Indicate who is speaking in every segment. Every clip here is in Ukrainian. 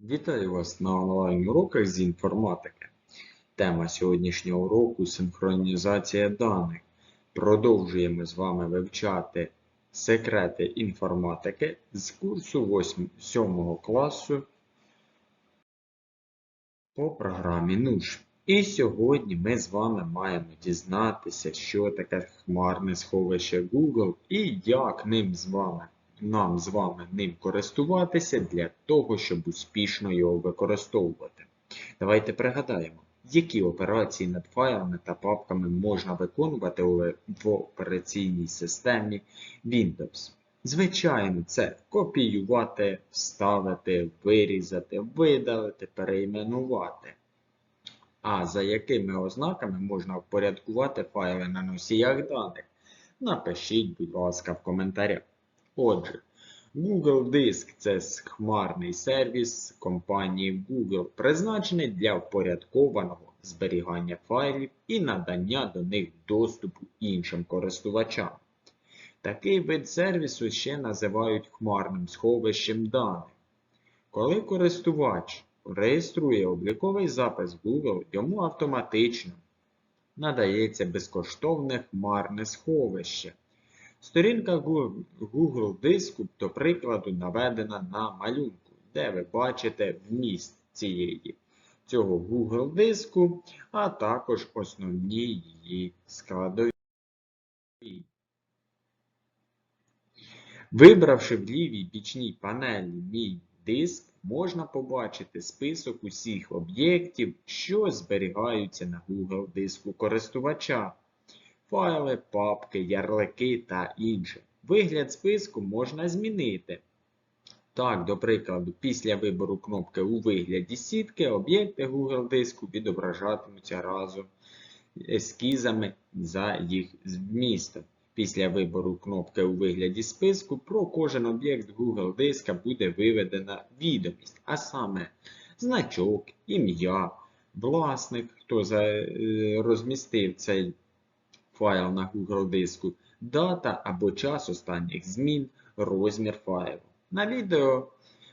Speaker 1: Вітаю вас на онлайн-уроках з інформатики. Тема сьогоднішнього уроку синхронізація даних. Продовжуємо з вами вивчати секрети інформатики з курсу 8, 7 класу по програмі НУШ. І сьогодні ми з вами маємо дізнатися, що таке хмарне сховище Google і як ним з вами нам з вами ним користуватися для того, щоб успішно його використовувати. Давайте пригадаємо, які операції над файлами та папками можна виконувати в операційній системі Windows. Звичайно, це копіювати, вставити, вирізати, видалити, перейменувати. А за якими ознаками можна впорядкувати файли на носіях даних? Напишіть, будь ласка, в коментарях. Отже, Google Диск це хмарний сервіс компанії Google, призначений для впорядкованого зберігання файлів і надання до них доступу іншим користувачам. Такий вид сервісу ще називають хмарним сховищем даних. Коли користувач реєструє обліковий запис Google, йому автоматично надається безкоштовне хмарне сховище. Сторінка Google диску, до прикладу, наведена на малюнку, де ви бачите вміст цієї цього Google диску, а також основні її складові. Вибравши в лівій бічній панелі Мій диск, можна побачити список усіх об'єктів, що зберігаються на Google диску користувача файли, папки, ярлики та інше. Вигляд списку можна змінити. Так, до прикладу, після вибору кнопки у вигляді сітки об'єкти Google диску відображатимуться разом ескізами за їх вмістом. Після вибору кнопки у вигляді списку про кожен об'єкт Google диска буде виведена відомість, а саме значок, ім'я, власник, хто е, розмістив цей файл на Google диску, дата або час останніх змін, розмір файлу. На відео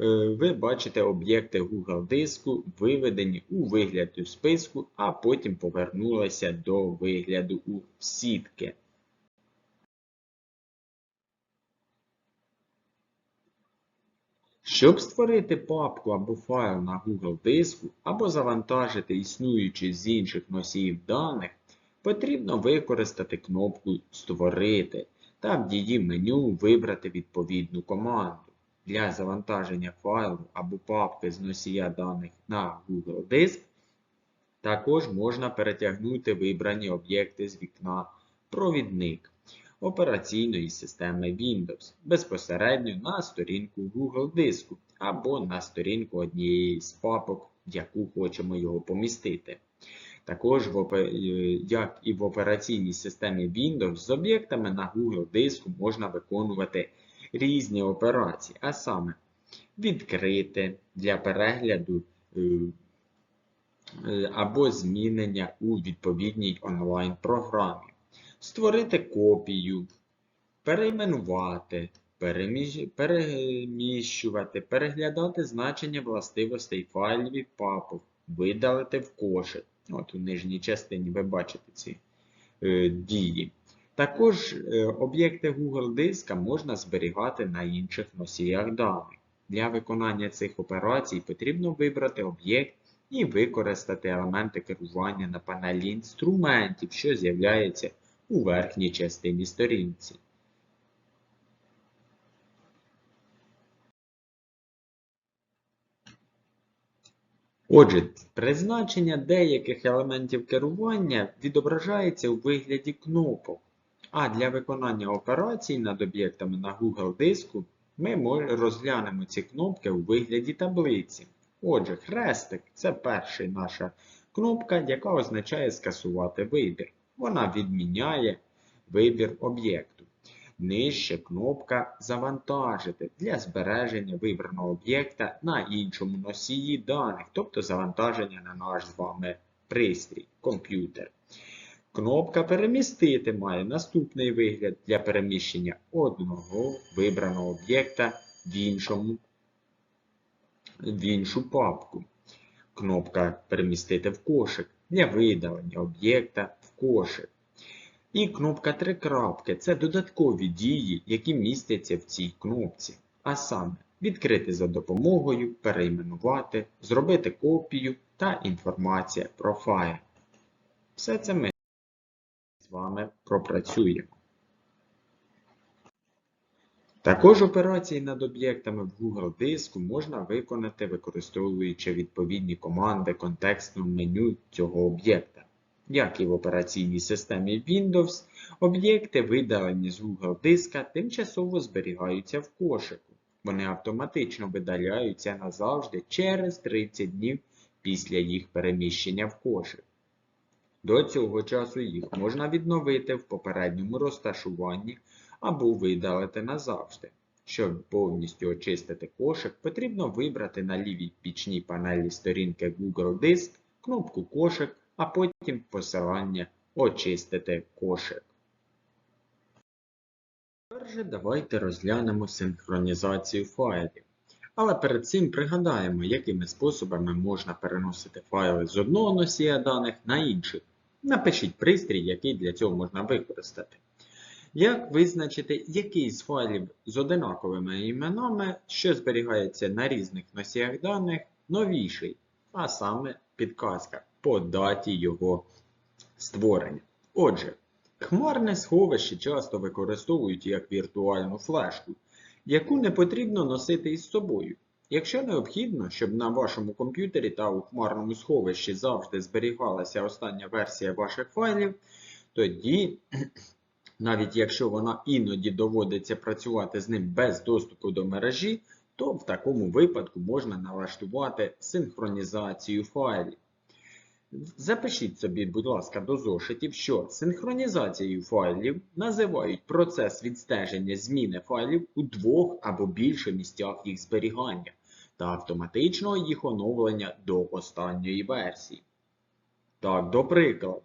Speaker 1: е, ви бачите об'єкти Google диску, виведені у вигляді списку, а потім повернулися до вигляду у сітки. Щоб створити папку або файл на Google диску, або завантажити існуючий з інших носіїв даних, потрібно використати кнопку Створити та в її меню вибрати відповідну команду. Для завантаження файлу або папки з носія даних на Google диск також можна перетягнути вибрані об'єкти з вікна Провідник операційної системи Windows безпосередньо на сторінку Google диску або на сторінку однієї з папок, в яку хочемо його помістити. Також, е, як і в операційній системі Windows, з об'єктами на Google диску можна виконувати різні операції, а саме відкрити для перегляду е, е, або змінення у відповідній онлайн-програмі, створити копію, перейменувати, переміщувати, переглядати значення властивостей файлів і папок, видалити в кошик. От у нижній частині ви бачите ці е, дії. Також е, об'єкти Google диска можна зберігати на інших носіях даних. Для виконання цих операцій потрібно вибрати об'єкт і використати елементи керування на панелі інструментів, що з'являється у верхній частині сторінці. Отже, призначення деяких елементів керування відображається у вигляді кнопок. А для виконання операцій над об'єктами на Google диску ми розглянемо ці кнопки у вигляді таблиці. Отже, хрестик це перша наша кнопка, яка означає скасувати вибір. Вона відміняє вибір об'єкту. Нижче кнопка Завантажити для збереження вибраного об'єкта на іншому носії даних, тобто завантаження на наш з вами пристрій, комп'ютер. Кнопка Перемістити має наступний вигляд для переміщення одного вибраного об'єкта в в іншу папку. Кнопка Перемістити в кошик для видалення об'єкта в кошик. І кнопка три крапки це додаткові дії, які містяться в цій кнопці. А саме відкрити за допомогою, перейменувати, зробити копію та інформація про файл. Все це ми з вами пропрацюємо. Також операції над об'єктами в Google диску можна виконати, використовуючи відповідні команди контекстного меню цього об'єкта. Як і в операційній системі Windows, об'єкти, видалені з Google диска, тимчасово зберігаються в кошику. Вони автоматично видаляються назавжди через 30 днів після їх переміщення в кошик. До цього часу їх можна відновити в попередньому розташуванні або видалити назавжди. Щоб повністю очистити кошик, потрібно вибрати на лівій пічній панелі сторінки Google Диск кнопку Кошик, а потім посилання Очистити кошик. Тепер же давайте розглянемо синхронізацію файлів. Але перед цим пригадаємо, якими способами можна переносити файли з одного носія даних на інший. Напишіть пристрій, який для цього можна використати. Як визначити, який з файлів з одинаковими іменами, що зберігається на різних носіях даних, новіший, а саме підказка по даті його створення. Отже, хмарне сховище часто використовують як віртуальну флешку, яку не потрібно носити із собою. Якщо необхідно, щоб на вашому комп'ютері та у хмарному сховищі завжди зберігалася остання версія ваших файлів, тоді навіть якщо вона іноді доводиться працювати з ним без доступу до мережі, то в такому випадку можна налаштувати синхронізацію файлів. Запишіть собі, будь ласка, до зошитів, що синхронізацією файлів називають процес відстеження зміни файлів у двох або більше місцях їх зберігання та автоматичного їх оновлення до останньої версії. Так, до прикладу.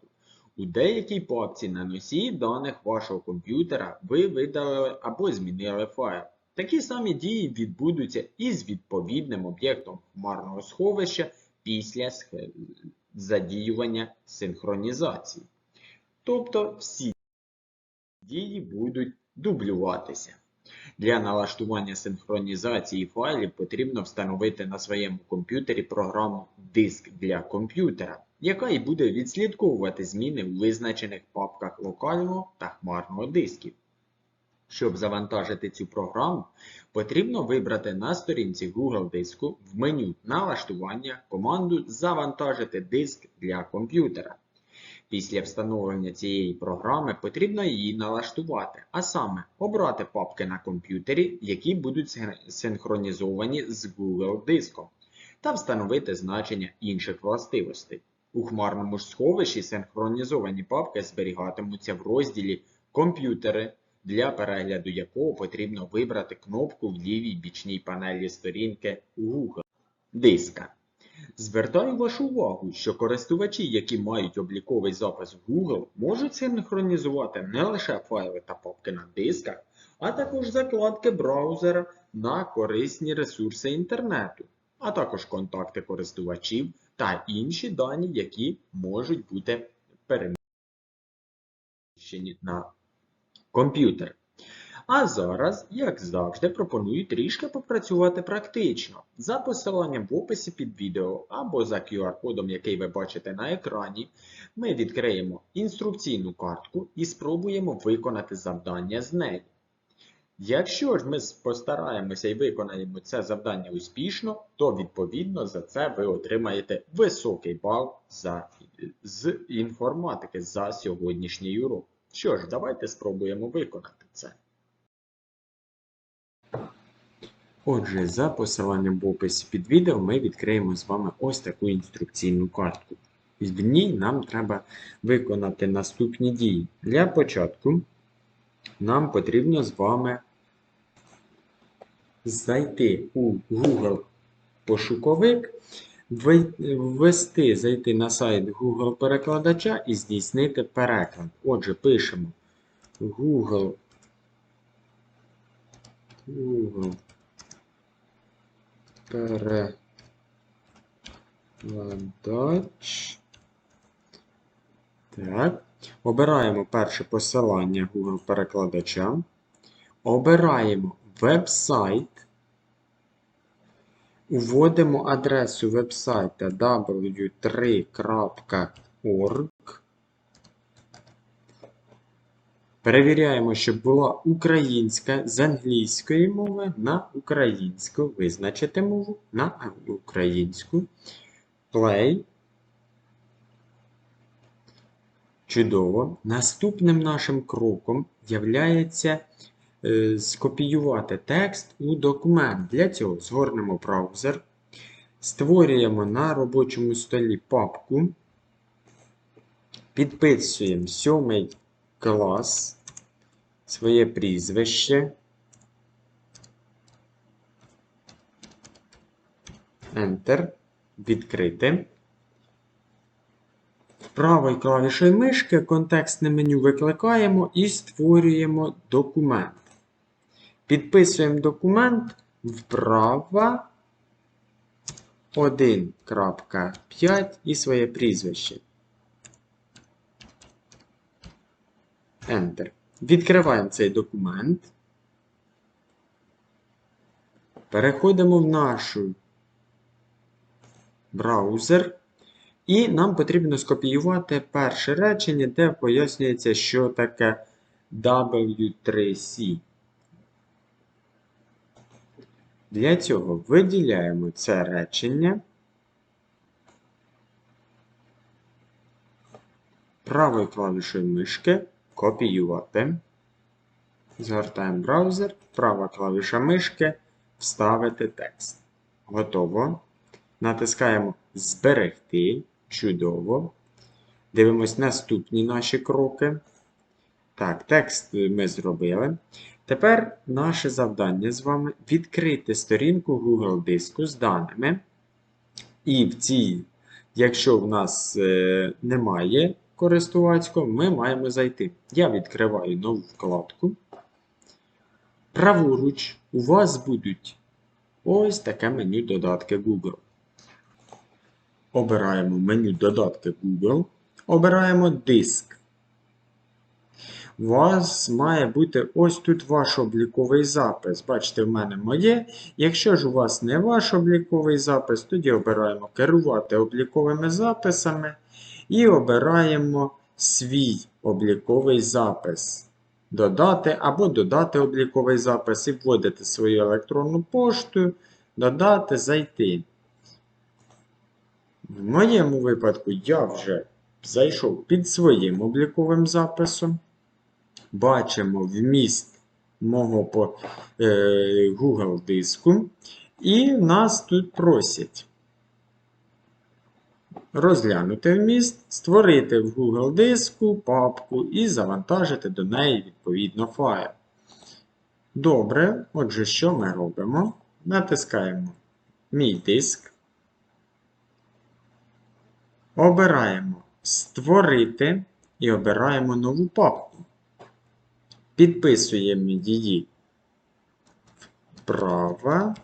Speaker 1: У деякій папці на носії даних вашого комп'ютера ви видалили або змінили файл. Такі самі дії відбудуться і з відповідним об'єктом хмарного сховища після задіювання синхронізації. Тобто всі дії будуть дублюватися. Для налаштування синхронізації файлів потрібно встановити на своєму комп'ютері програму Диск для комп'ютера яка і буде відслідковувати зміни у визначених папках локального та хмарного дисків. Щоб завантажити цю програму, потрібно вибрати на сторінці Google диску в меню Налаштування команду Завантажити диск для комп'ютера. Після встановлення цієї програми потрібно її налаштувати, а саме обрати папки на комп'ютері, які будуть синхронізовані з Google диском, та встановити значення інших властивостей. У хмарному сховищі синхронізовані папки зберігатимуться в розділі Комп'ютери, для перегляду якого потрібно вибрати кнопку в лівій бічній панелі сторінки Google диска. Звертаю вашу увагу, що користувачі, які мають обліковий запис в Google, можуть синхронізувати не лише файли та папки на дисках, а також закладки браузера на корисні ресурси інтернету, а також контакти користувачів та інші дані, які можуть бути переміщені на комп'ютер. А зараз, як завжди, пропоную трішки попрацювати практично. За посиланням в описі під відео або за QR-кодом, який ви бачите на екрані, ми відкриємо інструкційну картку і спробуємо виконати завдання з нею. Якщо ж ми постараємося і виконаємо це завдання успішно, то відповідно за це ви отримаєте високий бал за, з інформатики за сьогоднішній урок. Що ж, давайте спробуємо виконати це. Отже, за посиланням в описі під відео ми відкриємо з вами ось таку інструкційну картку. В ній нам треба виконати наступні дії. Для початку нам потрібно з вами зайти у Google пошуковик, ввести, зайти на сайт Google перекладача і здійснити переклад. Отже, пишемо Google. Google Викладач. Так. Обираємо перше посилання Google перекладача. Обираємо веб-сайт. Вводимо адресу веб-сайта w3.org. Перевіряємо, щоб була українська з англійської мови на українську. Визначити мову на українську. Play. Чудово. Наступним нашим кроком являється скопіювати текст у документ. Для цього згорнемо браузер, створюємо на робочому столі папку, підписуємо сьомий клас, своє прізвище. Enter. Відкрити. Правою клавішою мишки контекстне меню викликаємо і створюємо документ. Підписуємо документ вправо 1.5 і своє прізвище. Enter. Відкриваємо цей документ. Переходимо в наш браузер. І нам потрібно скопіювати перше речення, де пояснюється, що таке W3C. Для цього виділяємо це речення. Правою клавішою мишки копіювати. Згортаємо браузер, права клавіша мишки, вставити текст. Готово. Натискаємо Зберегти. Чудово. Дивимось наступні наші кроки. Так, текст ми зробили. Тепер наше завдання з вами відкрити сторінку Google диску з даними. І в цій, якщо в нас е, немає користувацького, ми маємо зайти. Я відкриваю нову вкладку. Праворуч у вас будуть ось таке меню додатки Google. Обираємо меню додатки Google. Обираємо диск. У вас має бути ось тут ваш обліковий запис. Бачите, в мене моє. Якщо ж у вас не ваш обліковий запис, тоді обираємо керувати обліковими записами і обираємо свій обліковий запис. Додати або додати обліковий запис і вводити свою електронну пошту, додати, зайти. В моєму випадку я вже зайшов під своїм обліковим записом. Бачимо вміст мого по е, Google диску. І нас тут просять розглянути вміст, створити в Google диску папку і завантажити до неї відповідно файл. Добре, отже, що ми робимо? Натискаємо Мій диск. Обираємо Створити і обираємо нову папку. Підписуємо її вправо.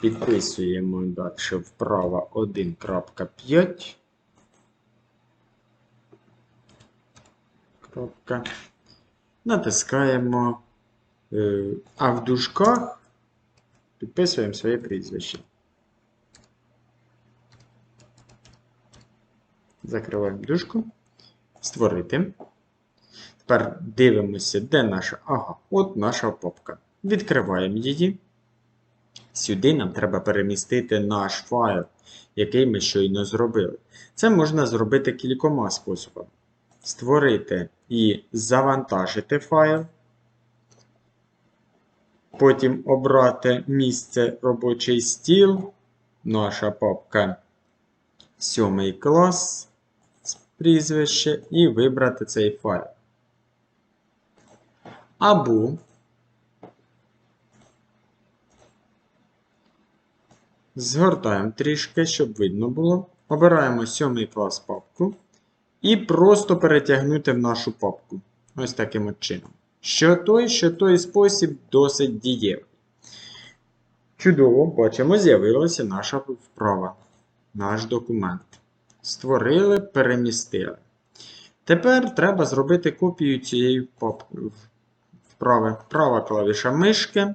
Speaker 1: Підписуємо далі вправо 1.5. Кропка. Натискаємо, е, а в дужках підписуємо своє прізвище. Закриваємо дужку. Створити. Тепер дивимося, де наша. Ага, от наша папка. Відкриваємо її. Сюди нам треба перемістити наш файл, який ми щойно зробили. Це можна зробити кількома способами. Створити і завантажити файл. Потім обрати місце робочий стіл, наша папка 7 клас прізвище і вибрати цей файл. Або згортаємо трішки, щоб видно було. Обираємо 7 клас папку і просто перетягнути в нашу папку. Ось таким чином. Що той, що той спосіб досить дієвий. Чудово, бачимо, з'явилася наша вправа, наш документ. Створили, перемістили. Тепер треба зробити копію цієї. Права клавіша мишки.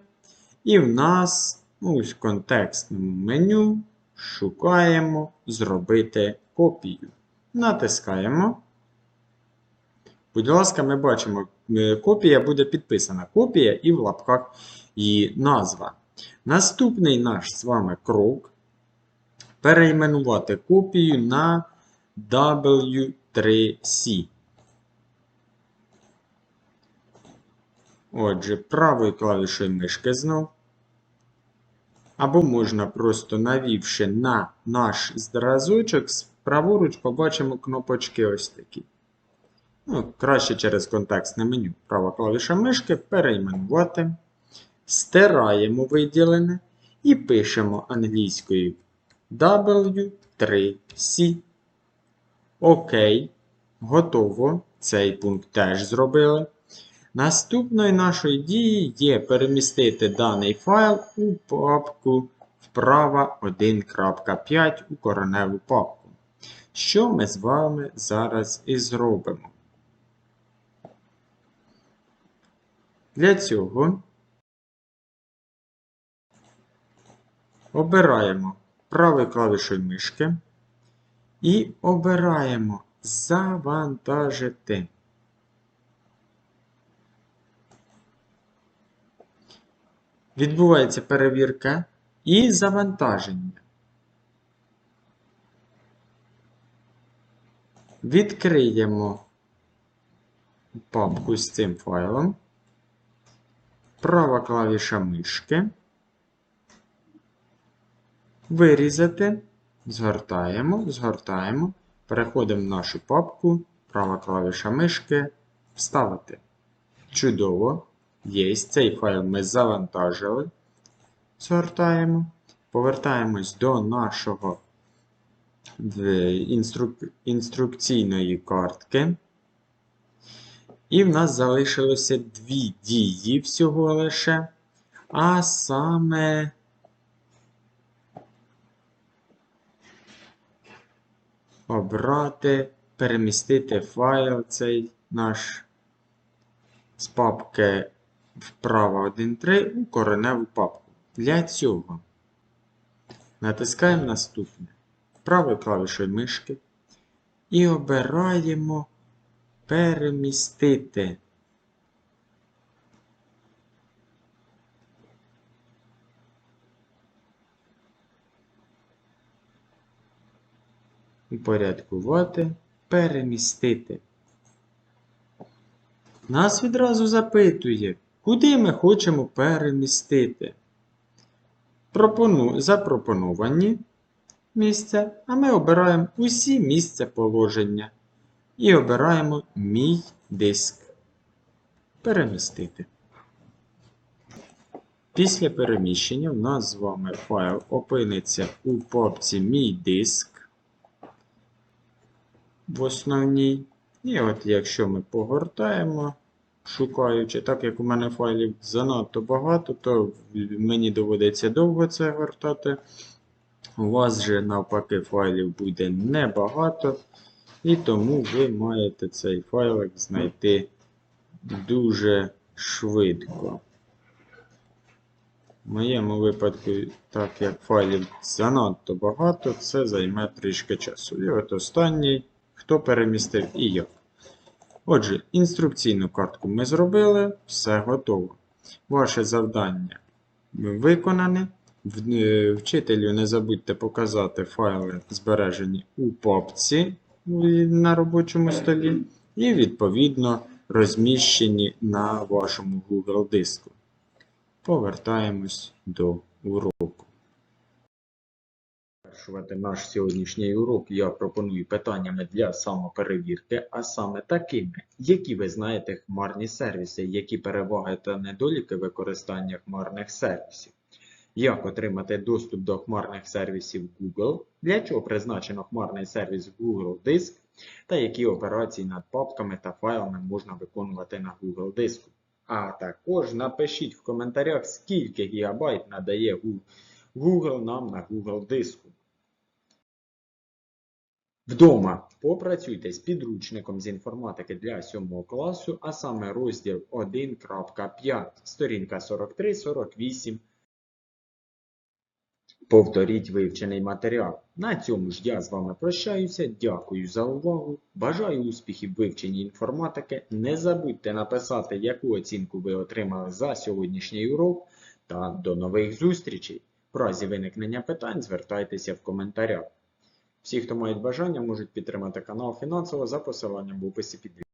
Speaker 1: І в нас ну, ось в контекстному меню шукаємо зробити копію. Натискаємо. Будь ласка, ми бачимо, е, копія буде підписана. Копія і в лапках її назва. Наступний наш з вами крок перейменувати копію на W3C. Отже, правою клавішою мишки знов. Або можна просто навівши на наш зразочок, праворуч побачимо кнопочки ось такі. Ну, краще через контекстне меню. Права клавіша мишки перейменувати. Стираємо виділене і пишемо англійською W3C. Окей. Готово. Цей пункт теж зробили. Наступною нашою дією є перемістити даний файл у папку вправа 1.5 у кореневу папку. Що ми з вами зараз і зробимо. Для цього обираємо правою клавішою мишки і обираємо Завантажити. Відбувається перевірка і завантаження. Відкриємо папку з цим файлом. Права клавіша мишки. Вирізати. Згортаємо, згортаємо. Переходимо в нашу папку. Права клавіша мишки. Вставити. Чудово. Є. Цей файл ми завантажили. Згортаємо. Повертаємось до нашого інструк... інструкційної картки. І в нас залишилося дві дії всього лише. А саме. Обрати, перемістити файл цей наш з папки вправо 1.3 у кореневу папку. Для цього натискаємо наступне правою клавішою мишки і обираємо перемістити. Упорядкувати, перемістити. Нас відразу запитує, куди ми хочемо перемістити. Пропону... Запропоновані місця, а ми обираємо усі місця положення. І обираємо Мій диск. Перемістити. Після переміщення в нас з вами файл опиниться у папці Мій диск в основній. І от якщо ми погортаємо, шукаючи, так як у мене файлів занадто багато, то мені доводиться довго це гортати. У вас же навпаки файлів буде небагато. І тому ви маєте цей файлик знайти дуже швидко. В моєму випадку, так як файлів занадто багато, це займе трішки часу. І от останній, хто перемістив і як. Отже, інструкційну картку ми зробили, все готово. Ваше завдання виконане. Е, вчителю не забудьте показати файли, збережені у папці на робочому столі, і, відповідно, розміщені на вашому Google диску. Повертаємось до уроку. Завершувати наш сьогоднішній урок я пропоную питаннями для самоперевірки, а саме такими, які ви знаєте хмарні сервіси, які переваги та недоліки використання хмарних сервісів. Як отримати доступ до хмарних сервісів Google, для чого призначено хмарний сервіс Google Диск, та які операції над папками та файлами можна виконувати на Google диску. А також напишіть в коментарях, скільки гігабайт надає Google нам на Google диску. Вдома попрацюйте з підручником з інформатики для 7 класу, а саме розділ 1.5, сторінка 43-48. Повторіть вивчений матеріал. На цьому ж я з вами прощаюся. Дякую за увагу. Бажаю успіхів вивченні інформатики. Не забудьте написати, яку оцінку ви отримали за сьогоднішній урок. Та до нових зустрічей. В разі виникнення питань звертайтеся в коментарях. Всі, хто мають бажання, можуть підтримати канал фінансово за посиланням в описі під.